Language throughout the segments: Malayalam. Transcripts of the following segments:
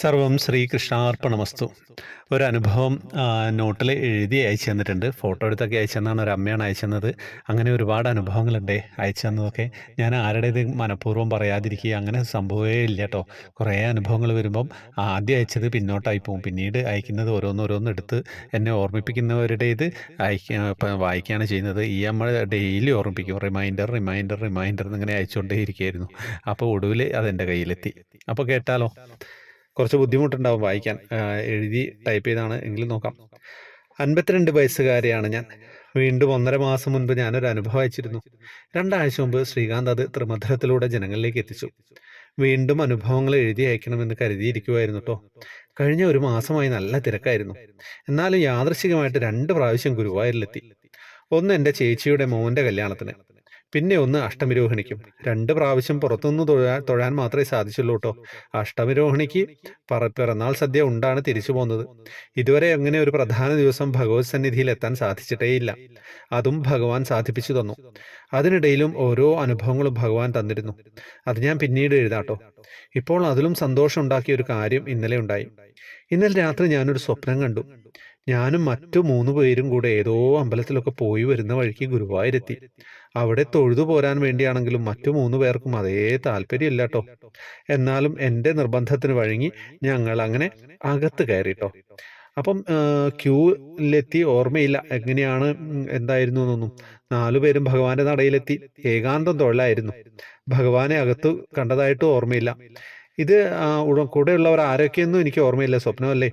സർവം ശ്രീകൃഷ്ണാർപ്പണമസ്തു. ഒരു അനുഭവം നോട്ടിൽ എഴുതി അയച്ചു തന്നിട്ടുണ്ട്. ഫോട്ടോ എടുത്തൊക്കെ അയച്ചു തന്നാണ് ഒരു അമ്മയാണ് അയച്ചു തന്നത്. അങ്ങനെ ഒരുപാട് അനുഭവങ്ങളുണ്ട് അയച്ചു തന്നതൊക്കെ. ഞാൻ ആരുടേത് മനഃപൂർവം പറയാതിരിക്കുക അങ്ങനെ സംഭവമേ ഇല്ല കേട്ടോ. കുറേ അനുഭവങ്ങൾ വരുമ്പം ആദ്യം അയച്ചത് പിന്നോട്ടായി പോകും. പിന്നീട് അയക്കുന്നത് ഓരോന്നോരോന്ന് എടുത്ത് എന്നെ ഓർമ്മിപ്പിക്കുന്നവരുടേത് ഇത് വായിക്കുകയാണ് ചെയ്യുന്നത്. ഈ അമ്മ ഡെയിലി ഓർമ്മിപ്പിക്കും. റിമൈൻഡർ റിമൈൻഡർ റിമൈൻഡർ എന്നിങ്ങനെ അയച്ചുകൊണ്ടേ ഇരിക്കുകയായിരുന്നു അപ്പോൾ ഒടുവിൽ അതെന്റെ കയ്യിലെത്തി. അപ്പോൾ കേട്ടാലോ? കുറച്ച് ബുദ്ധിമുട്ടുണ്ടാവും വായിക്കാൻ. എഴുതി ടൈപ്പ് ചെയ്താണ്. എങ്കിലും നോക്കാം. അൻപത്തിരണ്ട് വയസ്സുകാരിയാണ് ഞാൻ. വീണ്ടും ഒന്നര മാസം മുൻപ് ഞാനൊരു അനുഭവം അയച്ചിരുന്നു. രണ്ടാഴ്ച മുമ്പ് ശ്രീകാന്ത് അത് ത്രിമധുരത്തിലൂടെ ജനങ്ങളിലേക്ക് എത്തിച്ചു. വീണ്ടും അനുഭവങ്ങൾ എഴുതി അയക്കണമെന്ന് കരുതിയിരിക്കുമായിരുന്നു കേട്ടോ കഴിഞ്ഞ ഒരു മാസമായി നല്ല തിരക്കായിരുന്നു. എന്നാലും യാദൃശികമായിട്ട് രണ്ട് പ്രാവശ്യം ഗുരുവായൂരിലെത്തി. ഒന്ന് എന്റെ ചേച്ചിയുടെ മോന്റെ കല്യാണത്തിന്. പിന്നെ ഒന്ന് അഷ്ടമിരോഹിണിക്കും. രണ്ട് പ്രാവശ്യം പുറത്തുനിന്ന് തൊഴാൻ തൊഴാൻ മാത്രമേ സാധിച്ചുള്ളൂ കേട്ടോ അഷ്ടമിരോഹിണിക്ക് പറ പിറന്നാൾ സദ്യ ഉണ്ടാണ് തിരിച്ചു പോകുന്നത് ഇതുവരെ അങ്ങനെ ഒരു പ്രധാന ദിവസം ഭഗവത് സന്നിധിയിൽ എത്താൻ സാധിച്ചിട്ടേയില്ല. അതും ഭഗവാൻ സാധിപ്പിച്ചു തന്നു. അതിനിടയിലും ഓരോ അനുഭവങ്ങളും ഭഗവാൻ തന്നിരുന്നു. അത് ഞാൻ പിന്നീട് എഴുതാട്ടോ ഇപ്പോൾ അതിലും സന്തോഷം ഉണ്ടാക്കിയ ഒരു കാര്യം ഇന്നലെ ഉണ്ടായി. ഇന്നലെ രാത്രി ഞാനൊരു സ്വപ്നം കണ്ടു. ഞാനും മറ്റു മൂന്ന് പേരും കൂടെ ഏതോ അമ്പലത്തിലൊക്കെ പോയി വരുന്ന വഴിക്ക് ഗുരുവായൂരെത്തി. അവിടെ തൊഴുതു പോരാൻ വേണ്ടിയാണെങ്കിലും മറ്റു മൂന്ന് പേർക്കും അതേ താല്പര്യമില്ല കേട്ടോ എന്നാലും എന്റെ നിർബന്ധത്തിന് വഴങ്ങി ഞങ്ങൾ അങ്ങനെ അകത്ത് കയറിട്ടോ. അപ്പം ക്യൂലെത്തി ഓർമ്മയില്ല എങ്ങനെയാണ് എന്തായിരുന്നു എന്നൊന്നും. നാലുപേരും ഭഗവാന്റെ നടയിലെത്തി. ഏകാന്തം തൊഴിലായിരുന്നു. ഭഗവാനെ അകത്ത് കണ്ടതായിട്ട് ഓർമ്മയില്ല. ഇത് കൂടെയുള്ളവർ ആരൊക്കെയൊന്നും എനിക്ക് ഓർമ്മയില്ല. സ്വപ്നമല്ലേ?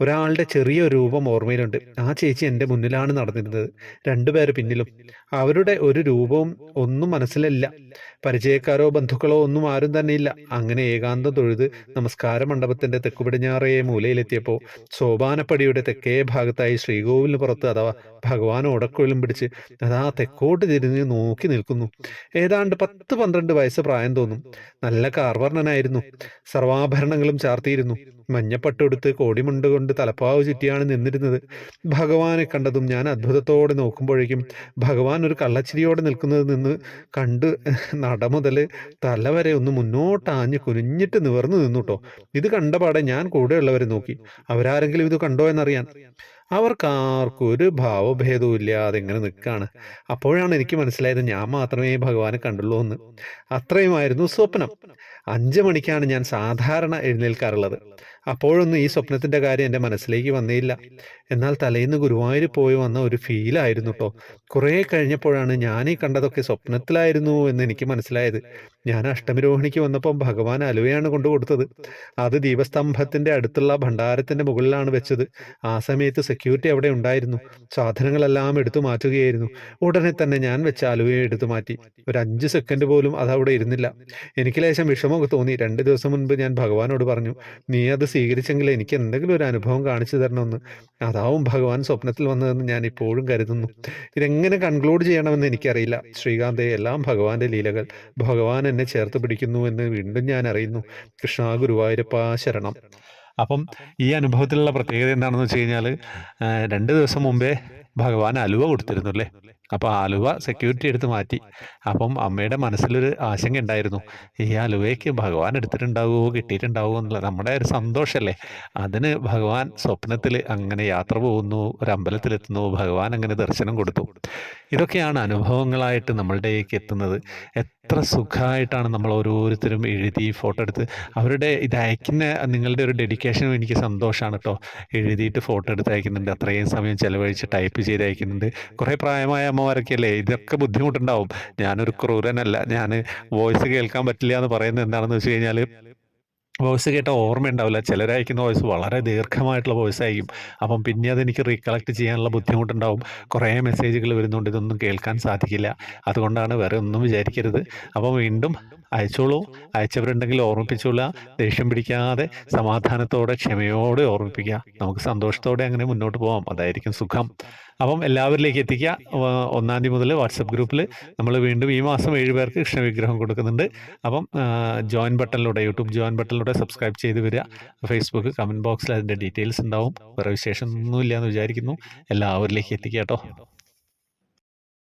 ഒരാളുടെ ചെറിയ രൂപം ഓർമ്മയിലുണ്ട്. ആ ചേച്ചി എന്റെ മുന്നിലാണ് നടന്നിരുന്നത്. രണ്ടുപേർ പിന്നിലും. അവരുടെ ഒരു രൂപവും ഒന്നും മനസ്സിലല്ല. പരിചയക്കാരോ ബന്ധുക്കളോ ഒന്നും ആരും തന്നെ ഇല്ല. അങ്ങനെ ഏകാന്തം തൊഴുത് നമസ്കാര മണ്ഡപത്തിന്റെ തെക്കുപടിഞ്ഞാറേ മൂലയിലെത്തിയപ്പോൾ സോപാനപ്പടിയുടെ തെക്കേ ഭാഗത്തായി ശ്രീകോവിലിന് പുറത്ത് അഥവാ ഭഗവാൻ ഉടക്കുഴലും പിടിച്ച് അതാ തെക്കോട്ട് തിരിഞ്ഞ് നോക്കി നിൽക്കുന്നു. ഏതാണ്ട് പത്ത് പന്ത്രണ്ട് വയസ്സ് പ്രായം തോന്നും. നല്ല കാർവർണനായിരുന്നു സർവാഭരണങ്ങളും ചാർത്തിയിരുന്നു. മഞ്ഞപ്പട്ടെടുത്ത് കോടിമുണ്ട് കൊണ്ട് തലപ്പാവ് ചുറ്റിയാണ് നിന്നിരുന്നത്. ഭഗവാനെ കണ്ടതും ഞാൻ അത്ഭുതത്തോടെ നോക്കുമ്പോഴേക്കും ഭഗവാൻ ഒരു കള്ളച്ചിരിയോടെ നിൽക്കുന്നത് നിന്ന് കണ്ട് നട മുതൽ തല വരെ ഒന്ന് മുന്നോട്ടാഞ്ഞ് കുനിഞ്ഞിട്ട് നിവർന്നു നിന്നുട്ടോ. ഇത് കണ്ടപാടെ ഞാൻ കൂടെയുള്ളവരെ നോക്കി. അവരാരെങ്കിലും ഇത് കണ്ടോ എന്നറിയാൻ. അവർക്കാർക്കും ഒരു ഭാവഭേദവും ഇല്ലാതെ ഇങ്ങനെ നിൽക്കുകയാണ് അപ്പോഴാണ് എനിക്ക് മനസ്സിലായത് ഞാൻ മാത്രമേ ഭഗവാനെ കണ്ടുള്ളൂ എന്ന്. അത്രയുമായിരുന്നു സ്വപ്നം. അഞ്ച് മണിക്കാണ് ഞാൻ സാധാരണ എഴുന്നേൽക്കാറുള്ളത്. അപ്പോഴൊന്നും ഈ സ്വപ്നത്തിന്റെ കാര്യം എന്റെ മനസ്സിലേക്ക് വന്നില്ല. എന്നാൽ തലേന്ന് ഗുരുവായൂർ പോയി വന്ന ഒരു ഫീലായിരുന്നു കേട്ടോ കുറേ കഴിഞ്ഞപ്പോഴാണ് ഞാൻ ഈ കണ്ടതൊക്കെ സ്വപ്നത്തിലായിരുന്നു എന്ന് എനിക്ക് മനസ്സിലായത്. ഞാൻ അഷ്ടമിരോഹിണിക്ക് വന്നപ്പം ഭഗവാൻ അലുവയാണ് കൊണ്ടു കൊടുത്തത്. അത് ദീപസ്തംഭത്തിന്റെ അടുത്തുള്ള ഭണ്ഡാരത്തിന്റെ മുകളിലാണ് വെച്ചത്. ആ സമയത്ത് സെക്യൂരിറ്റി അവിടെ ഉണ്ടായിരുന്നു. സാധനങ്ങളെല്ലാം എടുത്തു മാറ്റുകയായിരുന്നു. ഉടനെ തന്നെ ഞാൻ വെച്ച അലുവയെ എടുത്തു മാറ്റി. ഒരു അഞ്ച് സെക്കൻഡ് പോലും അത് അവിടെ ഇരുന്നില്ല. എനിക്ക് ലേശം വിഷമമൊക്കെ തോന്നി. രണ്ട് ദിവസം മുൻപ് ഞാൻ ഭഗവാനോട് പറഞ്ഞു നീ അത് സ്വീകരിച്ചെങ്കിൽ എനിക്ക് എന്തെങ്കിലും ഒരു അനുഭവം കാണിച്ചു തരണമെന്ന്. അതാവും ഭഗവാൻ സ്വപ്നത്തിൽ വന്നതെന്ന് ഞാൻ ഇപ്പോഴും കരുതുന്നു. ഇതെങ്ങനെ കൺക്ലൂഡ് ചെയ്യണമെന്ന് എനിക്കറിയില്ല. ശ്രീകാന്തെ എല്ലാം ഭഗവാന്റെ ലീലകൾ. ഭഗവാൻ എന്നെ ചേർത്ത് പിടിക്കുന്നു എന്ന് വീണ്ടും ഞാൻ അറിയുന്നു. കൃഷ്ണ ഗുരുവായൂരപ്പ ശരണം. അപ്പം ഈ അനുഭവത്തിലുള്ള പ്രത്യേകത എന്താണെന്ന് വെച്ച് കഴിഞ്ഞാൽ രണ്ട് ദിവസം മുമ്പേ ഭഗവാൻ അലുവ കൊടുത്തിരുന്നു അല്ലേ? അപ്പോൾ ആലുവ സെക്യൂരിറ്റി എടുത്ത് മാറ്റി. അപ്പം അമ്മയുടെ മനസ്സിലൊരു ആശങ്ക ഉണ്ടായിരുന്നു. ഈ ആലുവയ്ക്ക് ഭഗവാൻ എടുത്തിട്ടുണ്ടാവുമോ കിട്ടിയിട്ടുണ്ടാവുമോ എന്നുള്ള നമ്മുടെ ഒരു സന്തോഷമല്ലേ അതിന് ഭഗവാൻ സ്വപ്നത്തിൽ അങ്ങനെ യാത്ര പോകുന്നു ഒരു അമ്പലത്തിലെത്തുന്നു ഭഗവാൻ അങ്ങനെ ദർശനം കൊടുത്തു. ഇതൊക്കെയാണ് അനുഭവങ്ങളായിട്ട് നമ്മളുടേക്ക് എത്തുന്നത്. എത്ര സുഖമായിട്ടാണ് നമ്മൾ ഓരോരുത്തരും എഴുതി ഫോട്ടോ എടുത്ത്. അവരുടെ ഇത് അയക്കുന്ന നിങ്ങളുടെ ഒരു ഡെഡിക്കേഷനും എനിക്ക് സന്തോഷമാണ് കേട്ടോ എഴുതിയിട്ട് ഫോട്ടോ എടുത്ത് അയക്കുന്നുണ്ട്. അത്രയും സമയം ചിലവഴിച്ച് ടൈപ്പ് ചെയ്ത് അയക്കുന്നുണ്ട്. കുറേ പ്രായമായ അമ്മമാരൊക്കെ അല്ലേ ഇതൊക്കെ ബുദ്ധിമുട്ടുണ്ടാവും. ഞാനൊരു ക്രൂരനല്ല. ഞാൻ വോയിസ് കേൾക്കാൻ പറ്റില്ല എന്ന് പറയുന്നത് എന്താണെന്ന് വെച്ച് കഴിഞ്ഞാൽ വോയിസ് കേട്ട ഓർമ്മ ഉണ്ടാവില്ല ചിലർ വോയിസ് വളരെ ദീർഘമായിട്ടുള്ള വോയിസ് ആയിരിക്കും. അപ്പം പിന്നെ അതെനിക്ക് റീകളക്ട് ചെയ്യാനുള്ള ബുദ്ധിമുട്ടുണ്ടാവും. കുറേ മെസ്സേജുകൾ വരുന്നുണ്ട്. ഇതൊന്നും കേൾക്കാൻ സാധിക്കില്ല. അതുകൊണ്ടാണ് വേറെ ഒന്നും വിചാരിക്കരുത്. അപ്പം വീണ്ടും അയച്ചോളൂ. അയച്ചവരുണ്ടെങ്കിൽ ഓർമ്മിപ്പിച്ചോളൂ ദേഷ്യം പിടിക്കാതെ സമാധാനത്തോടെ ക്ഷമയോടെ ഓർമ്മിപ്പിക്കുക. നമുക്ക് സന്തോഷത്തോടെ അങ്ങനെ മുന്നോട്ട് പോകാം അതായിരിക്കും സുഖം. അപ്പം എല്ലാവരിലേക്ക് എത്തിക്കുക. ഒന്നാം തീയതി മുതൽ വാട്സപ്പ് ഗ്രൂപ്പിൽ നമ്മൾ വീണ്ടും ഈ മാസം ഏഴ് പേർക്ക് കൃഷ്ണവിഗ്രഹം കൊടുക്കുന്നുണ്ട്. അപ്പം ജോയിൻ ബട്ടണിലൂടെ യൂട്യൂബ് ജോയിൻ ബട്ടണിലൂടെ സബ്സ്ക്രൈബ് ചെയ്ത് വരിക. ഫേസ്ബുക്ക് കമന്റ് ബോക്സിൽ അതിന്റെ ഡീറ്റെയിൽസ് ഉണ്ടാവും. വേറെ വിശേഷം ഒന്നുമില്ല എന്ന് വിചാരിക്കുന്നു. എല്ലാവരിലേക്ക് എത്തിക്കുക കേട്ടോ.